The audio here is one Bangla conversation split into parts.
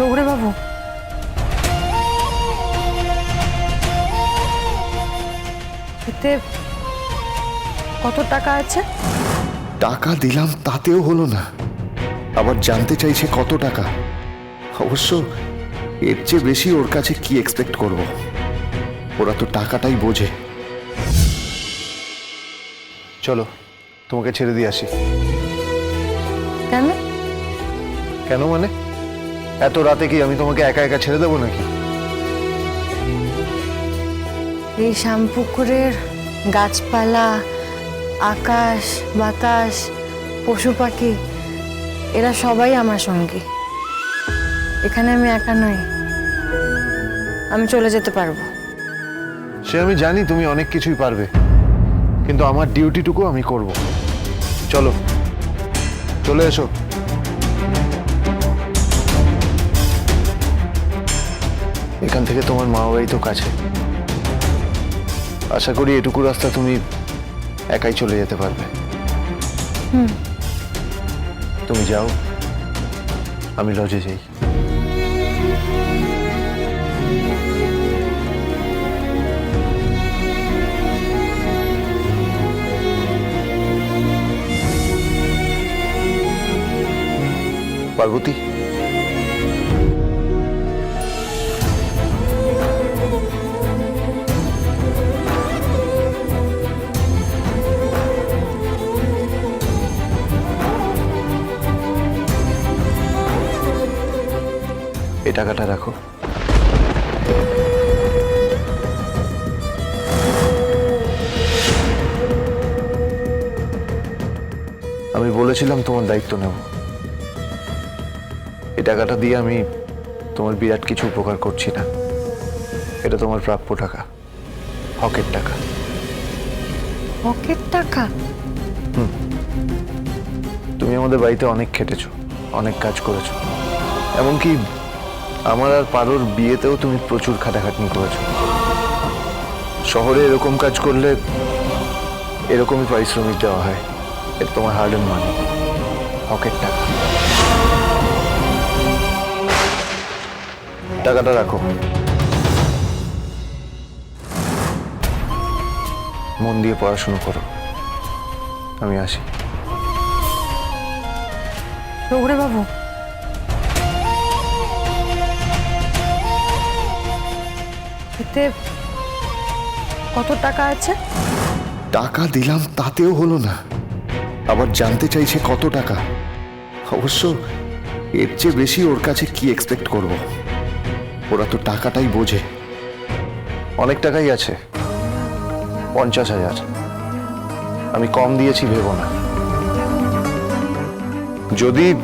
রঘুরে বাবু। এতে কত টাকা আছে? টাকা দিলাম তাতেও হলো না। আবার জানতে চাইছে কত টাকা। অবশ্য এর চেয়ে বেশি ওর কাছে কি এক্সপেক্ট করব? ওরা তো টাকাটাই বোঝে। চলো তোমাকে ছেড়ে দিয়ে আসি। কেন? কেন মানে? এত রাতে কি আমি তোমাকে একা একা ছেড়ে দেবো নাকি? এই শ্যামপুকুরের গাছপালা আকাশ বাতাস পশু পাখি এরা সবাই আমার সঙ্গী। এখানে আমি একা নই। আমি চলে যেতে পারব। সে আমি জানি তুমি অনেক কিছুই পারবে কিন্তু আমার ডিউটিটুকু আমি করব। চলো চলে এসো। এখান থেকে তোমার মা বাড়ি তো কাছে। আশা করি এটুকু রাস্তা তুমি একাই চলে যেতে পারবে। তুমি যাও আমি লজে যাই। পার্বতী? এই টাকাটা রাখো। আমি বলেছিলাম তোমার দায়িত্ব নেব। এই টাকাটা দিয়ে আমি তোমার বিরাট কিছু উপকার করছি না। এটা তোমার প্রাপ্য টাকা হকের টাকা। পকেট টাকা? তুমি আমাদের বাড়িতে অনেক খেটেছো অনেক কাজ করেছ। এমনকি আমার আর পারোর বিয়েতেও তুমি প্রচুর খাটাখাটনি করেছ। শহরে এরকম কাজ করলে এরকমই পারিশ্রমিক দেওয়া হয়। এটা তোমার হার্ড এন্ড মানি হকের টাকা। টাকাটা রাখো। মন দিয়ে পড়াশুনো করো। আমি আসি। বাবু এতে কত টাকা আছে? টাকা দিলাম তাতেও হলো না। আবার জানতে চাইছে কত টাকা। অবশ্য এর চেয়ে বেশি ওর কাছে কি এক্সপেক্ট করব? ওরা তো টাকাটাই বোঝে। অনেক টাকাই আছে। পঞ্চাশ হাজার। আমি কম দিয়েছি ভেবো না। যদি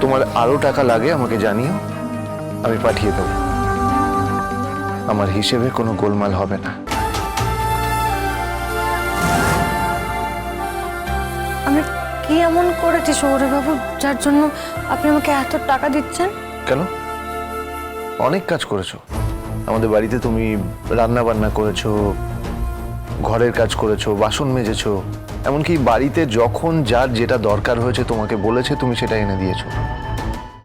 তোমার আরও টাকা লাগে আমাকে জানিও, আমি পাঠিয়ে দেবো। আমার হিসেবে কোনো গোলমাল হবে না। আমি কি এমন করেছি সৌরভ বাবু যার জন্য আপনি আমাকে এত টাকা দিচ্ছেন? কেন? অনেক কাজ করেছ। আমাদের বাড়িতে তুমি রান্না বান্না করেছ ঘরের কাজ করেছ বাসন মেজেছো এমনকি বাড়িতে যখন যার যেটা দরকার হয়েছে তোমাকে বলেছে তুমি সেটা এনে দিয়েছ।